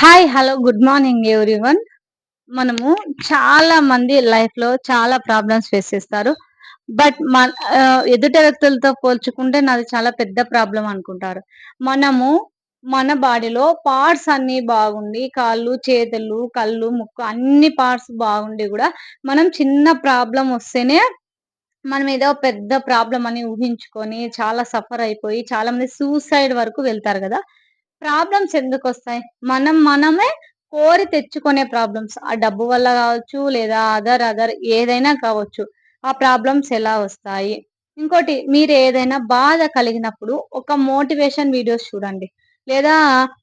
Hi hello good morning everyone మనము చాలా మంది లైఫ్లో చాలా ప్రాబ్లమ్స్ ఫేస్ చేస్తారు. బట్ మన ఎదుట వ్యక్తులతో పోల్చుకుంటే నాది చాలా పెద్ద ప్రాబ్లం అనుకుంటారు. మనము మన బాడీలో పార్ట్స్ అన్ని బాగుండి కాళ్ళు చేతులు కళ్ళు ముక్కు అన్ని పార్ట్స్ బాగుండి కూడా మనం చిన్న ప్రాబ్లం వస్తేనే మనం ఏదో పెద్ద ప్రాబ్లం అని ఊహించుకొని చాలా సఫర్ అయిపోయి చాలా మంది సూసైడ్ వరకు వెళ్తారు కదా. ప్రాబ్లమ్స్ ఎందుకు వస్తాయి? మనం మనమే కోరి తెచ్చుకునే ప్రాబ్లమ్స్ ఆ డబ్బు వల్ల కావచ్చు లేదా అదర్ అదర్ ఏదైనా కావచ్చు ఆ ప్రాబ్లమ్స్ ఎలా వస్తాయి? ఇంకోటి మీరు ఏదైనా బాధ కలిగినప్పుడు ఒక మోటివేషన్ వీడియోస్ చూడండి. లేదా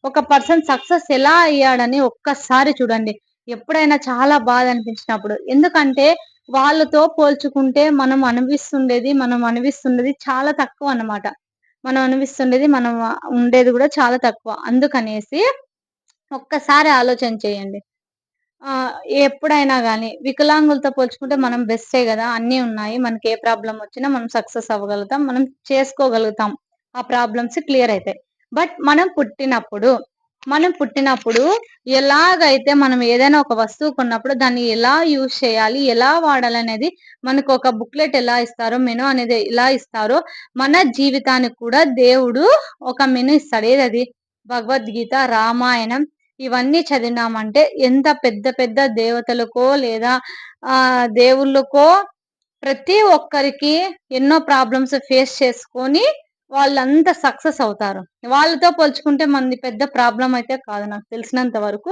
ఒక పర్సన్ సక్సెస్ ఎలా అయ్యాడని ఒక్కసారి చూడండి. ఎప్పుడైనా చాలా బాధ అనిపించినప్పుడు. ఎందుకంటే వాళ్ళతో పోల్చుకుంటే మనం అనిపిస్తుండేది మనం అనిపిస్తుండేది చాలా తక్కువ అన్నమాట. మనం అనిపిస్తుండేది మనం ఉండేది కూడా చాలా తక్కువ. అందుకనేసి ఒక్కసారి ఆలోచన చేయండి. ఎప్పుడైనా కానీ వికలాంగులతో పోల్చుకుంటే మనం బెస్టే కదా అన్నీ ఉన్నాయి. మనకి ఏ ప్రాబ్లం వచ్చినా మనం సక్సెస్ అవ్వగలుగుతాం మనం చేసుకోగలుగుతాం. ఆ ప్రాబ్లమ్స్ క్లియర్ అవుతాయి బట్ మనం పుట్టినప్పుడు మనం పుట్టినప్పుడు ఎలాగైతే మనం ఏదైనా ఒక వస్తువు కొన్నప్పుడు దాన్ని ఎలా యూజ్ చేయాలి ఎలా వాడాలి అనేది మనకు ఒక బుక్లెట్ ఎలా ఇస్తారో మెను అనేది ఎలా ఇస్తారో మన జీవితానికి కూడా దేవుడు ఒక మెను ఇస్తాడు. ఏదది? భగవద్గీత రామాయణం ఇవన్నీ చదివినామంటే ఎంత పెద్ద పెద్ద దేవతలకో లేదా ఆ దేవుళ్ళకో ప్రతి ఒక్కరికి ఎన్నో ప్రాబ్లమ్స్ ఫేస్ చేసుకొని వాళ్ళంతా సక్సెస్ అవుతారు. వాళ్ళతో పోల్చుకుంటే మంది పెద్ద ప్రాబ్లం అయితే కాదు నాకు తెలిసినంత వరకు.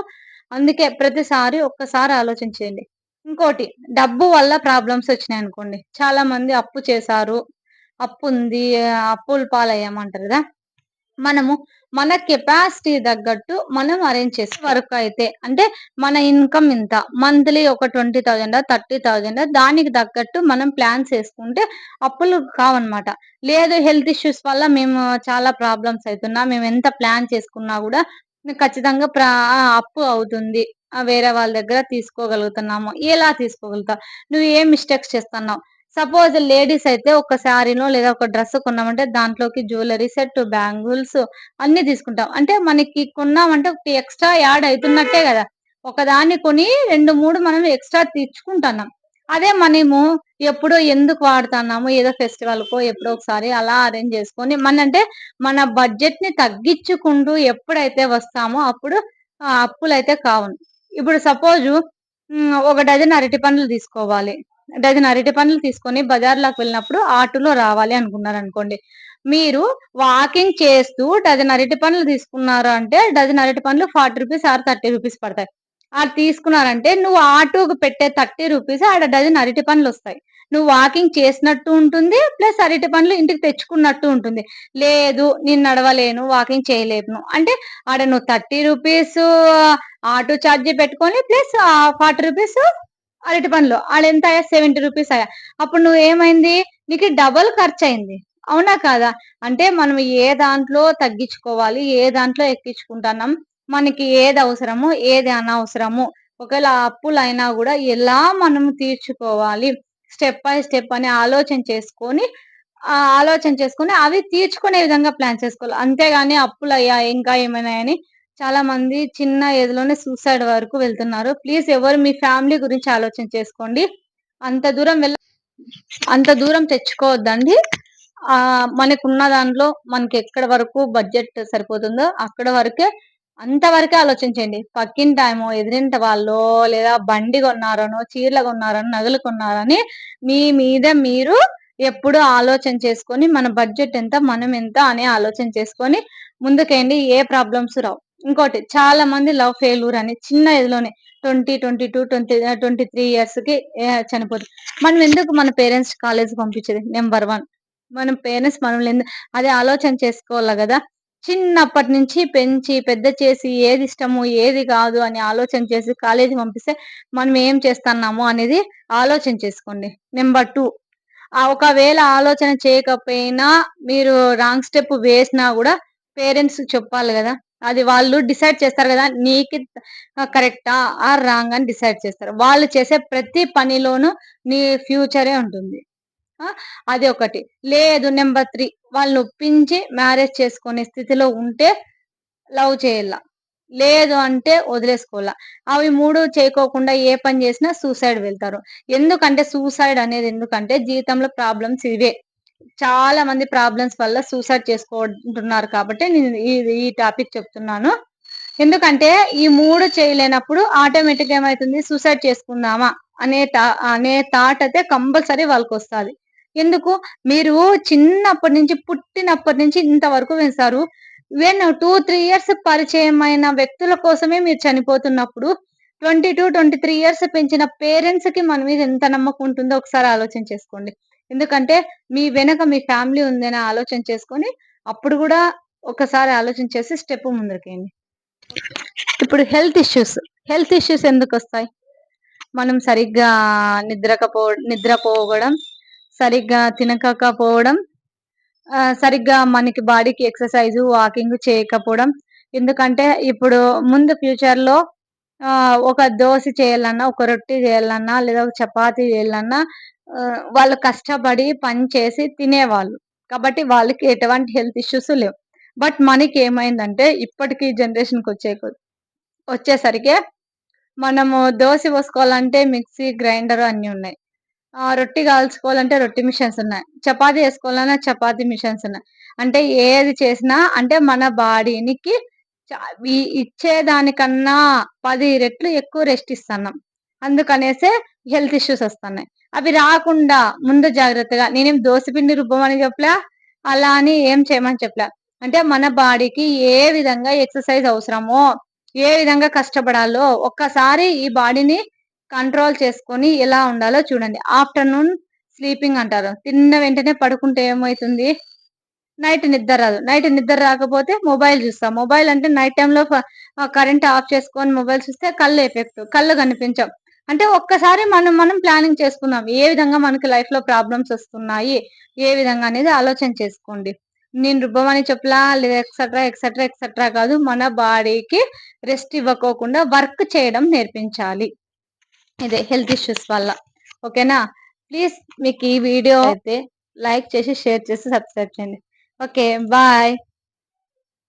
అందుకే ప్రతిసారి ఒక్కసారి ఆలోచించేయండి. ఇంకోటి డబ్బు వల్ల ప్రాబ్లమ్స్ వచ్చినాయి అనుకోండి. చాలా మంది అప్పు చేశారు. అప్పు ఉంది అప్పుల పాలయ్యామంటారు కదా. మనము మన కెపాసిటీ తగ్గట్టు మనం అరేంజ్ చేసే వర్క్ అయితే అంటే మన ఇన్కమ్ ఇంత మంత్లీ ఒక ట్వంటీ థౌజండ్ థర్టీ థౌజండ్ దానికి తగ్గట్టు మనం ప్లాన్స్ వేసుకుంటే అప్పులు కావన్నమాట. లేదు హెల్త్ ఇష్యూస్ వల్ల మేము చాలా ప్రాబ్లమ్స్ అవుతున్నా మేము ఎంత ప్లాన్ చేసుకున్నా కూడా ఖచ్చితంగా ప్రా అప్పు అవుతుంది. వేరే వాళ్ళ దగ్గర తీసుకోగలుగుతున్నాము. ఎలా తీసుకోగలుగుతావు నువ్వు ఏం మిస్టేక్స్ చేస్తున్నావు? సపోజ్ లేడీస్ అయితే ఒక శారీలో లేదా ఒక డ్రెస్ కొన్నామంటే దాంట్లోకి జ్యువెలరీ సెట్ బ్యాంగిల్స్ అన్ని తీసుకుంటాం. అంటే మనకి కొన్నామంటే ఒకటి ఎక్స్ట్రా యాడ్ అవుతున్నట్టే కదా. ఒకదాన్ని కొని రెండు మూడు మనం ఎక్స్ట్రా తెచ్చుకుంటున్నాం అదే మనము ఎప్పుడో ఎందుకు వాడుతున్నాము ఏదో ఫెస్టివల్ కో ఎప్పుడో ఒకసారి అలా అరేంజ్ చేసుకొని మన అంటే మన బడ్జెట్ని తగ్గించుకుంటూ ఎప్పుడైతే వస్తామో అప్పుడు అప్పులు అయితే కావును. ఇప్పుడు సపోజ్ ఒక డజన్ అరటి పండ్లు తీసుకోవాలి. డజన్ అరటి పండ్లు తీసుకొని బజార్లోకి వెళ్ళినప్పుడు ఆటోలో రావాలి అనుకున్నారు అనుకోండి మీరు వాకింగ్ చేస్తూ డజన్ అరటి పండ్లు తీసుకున్నారు అంటే డజన్ అరటి పండ్లు forty rupees or thirty rupees పడతాయి. అది తీసుకున్నారంటే నువ్వు ఆటోకి పెట్టే థర్టీ రూపీస్ ఆడ డజన్ అరటి పండ్లు వస్తాయి. నువ్వు వాకింగ్ చేసినట్టు ఉంటుంది ప్లస్ అరటి పండ్లు ఇంటికి తెచ్చుకున్నట్టు ఉంటుంది. లేదు నేను నడవలేను వాకింగ్ చేయలేను. అంటే ఆడ నువ్వు థర్టీ రూపీస్ ఆటో ఛార్జీ పెట్టుకొని ప్లస్ ఫార్టీ రూపీస్ అరటి పండ్లు. వాళ్ళు ఎంత అయ్యా? సెవెంటీ రూపీస్ అయ్యా. అప్పుడు నువ్వు ఏమైంది? నీకు డబల్ ఖర్చు అయింది అవునా కాదా? అంటే మనం ఏ దాంట్లో తగ్గించుకోవాలి ఏ దాంట్లో ఎక్కించుకుంటున్నాం? మనకి ఏది అవసరము ఏది అనవసరము ఒకవేళ అప్పులు అయినా కూడా ఎలా మనం తీర్చుకోవాలి? స్టెప్ బై స్టెప్ అని ఆలోచన చేసుకొని ఆలోచన చేసుకొని అవి తీర్చుకునే విధంగా ప్లాన్ చేసుకోవాలి. అంతేగాని అప్పులు అయ్యా ఇంకా ఏమైనా అని చాలా మంది చిన్న ఏజ్లోనే సూసైడ్ వరకు వెళ్తున్నారు. ప్లీజ్ ఎవరు మీ ఫ్యామిలీ గురించి ఆలోచన చేసుకోండి. అంత దూరం వెళ్ళ అంత దూరం తెచ్చుకోవద్దండి. ఆ మనకున్న దాంట్లో మనకి ఎక్కడ వరకు బడ్జెట్ సరిపోతుందో అక్కడ వరకే అంతవరకే ఆలోచించండి పక్కింటామో ఎదిరింట వాళ్ళు లేదా బండి కొన్నారనో చీరలు కొన్నారనో నగలు కొన్నారని మీ మీద మీరు ఎప్పుడు ఆలోచన చేసుకొని మన బడ్జెట్ ఎంత మనం ఎంత అని ఆలోచన చేసుకొని ముందుకేయండి. ఏ ప్రాబ్లమ్స్ రావు. ఇంకోటి చాలా మంది లవ్ ఫెయిల్యూర్ అని చిన్న ఏజ్లోనే twenty twenty two twenty twenty three ఇయర్స్కి చనిపోతుంది మనం ఎందుకు మన పేరెంట్స్ కాలేజ్ పంపించేది? నెంబర్ వన్ మన పేరెంట్స్ మనల్ని అదే ఆలోచన చేసుకోవాలి కదా? చిన్నప్పటి నుంచి పెంచి పెద్ద చేసి ఏది ఇష్టము ఏది కాదు అని ఆలోచన చేసి కాలేజీ పంపిస్తే మనం ఏం చేస్తున్నాము అనేది ఆలోచన చేసుకోండి. నెంబర్ టూ ఒకవేళ ఆలోచన చేయకపోయినా మీరు రాంగ్ స్టెప్ వేసినా కూడా పేరెంట్స్ చెప్పాలి కదా? అది వాళ్ళు డిసైడ్ చేస్తారు కదా నీకు కరెక్టా ఆర్ రాంగ్ అని డిసైడ్ చేస్తారు. వాళ్ళు చేసే ప్రతి పనిలోనూ నీ ఫ్యూచరే ఉంటుంది. అది ఒకటి. లేదు నెంబర్ త్రీ వాళ్ళని ఒప్పించి మ్యారేజ్ చేసుకునే స్థితిలో ఉంటే లవ్ చేయాల. లేదు అంటే వదిలేసుకోవాల. అవి మూడు చేయకోకుండా ఏ పని చేసినా సూసైడ్ వెళ్తారు. ఎందుకంటే సూసైడ్ అనేది ఎందుకంటే జీవితంలో ప్రాబ్లమ్స్ ఇవే. చాలా మంది ప్రాబ్లమ్స్ వల్ల సూసైడ్ చేసుకుంటున్నారు కాబట్టి నేను ఈ ఈ టాపిక్ చెప్తున్నాను. ఎందుకంటే ఈ మూడు చేయలేనప్పుడు ఆటోమేటిక్ ఏమైతుంది? సూసైడ్ చేసుకుందామా? అనే అనే థాట్ అయితే కంపల్సరీ వాళ్ళకి వస్తుంది ఎందుకు? మీరు చిన్నప్పటి నుంచి పుట్టినప్పటి నుంచి ఇంతవరకు వేస్తారు వెన్ టూ త్రీ ఇయర్స్ పరిచయమైన వ్యక్తుల కోసమే మీరు చనిపోతున్నప్పుడు twenty two twenty three years పెంచిన పేరెంట్స్కి మన మీద ఎంత నమ్మకం ఉంటుందో ఒకసారి ఆలోచన చేసుకోండి. ఎందుకంటే మీ వెనక మీ ఫ్యామిలీ ఉందని ఆలోచన చేసుకొని అప్పుడు కూడా ఒకసారి ఆలోచన చేసి స్టెప్ ముందరికేయండి. ఇప్పుడు హెల్త్ ఇష్యూస్ హెల్త్ ఇష్యూస్ ఎందుకు వస్తాయి? మనం సరిగ్గా నిద్రకపో నిద్రపోవడం సరిగ్గా తినకపోవడం సరిగ్గా మనకి బాడీకి ఎక్సర్సైజ్ వాకింగ్ చేయకపోవడం ఎందుకంటే ఇప్పుడు ముందు ఫ్యూచర్లో ఒక దోశ చేయాలన్నా ఒక రొట్టె చేయాలన్నా లేదా ఒక చపాతి చేయాలన్నా వాళ్ళు కష్టపడి పని చేసి తినేవాళ్ళు. కాబట్టి వాళ్ళకి ఎటువంటి హెల్త్ ఇష్యూస్ లేవు. బట్ మనకి ఏమైందంటే ఇప్పటికీ జనరేషన్కి వచ్చే వచ్చేసరికి మనము దోశ పోసుకోవాలంటే మిక్సీ గ్రైండర్ అన్నీ ఉన్నాయి. రొట్టి కాల్చుకోవాలంటే రొట్టి మిషన్స్ ఉన్నాయి. చపాతి వేసుకోవాలన్నా చపాతి మిషన్స్ ఉన్నాయి. అంటే ఏది చేసినా అంటే మన బాడీనికి ఇచ్చేదానికన్నా పది రెట్లు ఎక్కువ రెస్ట్ ఇస్తున్నాం అందుకనేసే హెల్త్ ఇష్యూస్ వస్తున్నాయి. అవి రాకుండా ముందు జాగ్రత్తగా నేనేం పిండి రుబ్బమని చెప్పలే? అలా అని ఏం చేయమని చెప్పలే? అంటే మన బాడీకి ఏ విధంగా ఎక్సర్సైజ్ అవసరమో ఏ విధంగా కష్టపడాలో ఒక్కసారి ఈ బాడీని కంట్రోల్ చేసుకొని ఎలా ఉండాలో చూడండి. ఆఫ్టర్నూన్ స్లీపింగ్ అంటారు. తిన్న వెంటనే పడుకుంటే ఏమవుతుంది నైట్ నిద్ర రాదు. నైట్ నిద్ర రాకపోతే మొబైల్ చూస్తాం. మొబైల్ అంటే నైట్ టైంలో కరెంట్ ఆఫ్ చేసుకొని మొబైల్ చూస్తే కళ్ళు ఎఫెక్ట్ కళ్ళు కనిపించం అంటే ఒక్కసారి మనం మనం ప్లానింగ్ చేసుకుందాం ఏ విధంగా మనకి లైఫ్లో ప్రాబ్లమ్స్ వస్తున్నాయి? ఏ విధంగా అనేది ఆలోచన చేసుకోండి. నేను రుబ్బమని చెప్పలా లేదా ఎక్సెట్రా ఎక్సెట్రా ఎక్సెట్రా కాదు. మన బాడీకి రెస్ట్ ఇవ్వకోకుండా వర్క్ చేయడం నేర్పించాలి. ఇదే హెల్త్ ఇష్యూస్ వల్ల. ఓకేనా? ప్లీజ్ మీకు ఈ వీడియో అయితే లైక్ చేసి షేర్ చేసి సబ్స్క్రైబ్ చేయండి. Okay, bye.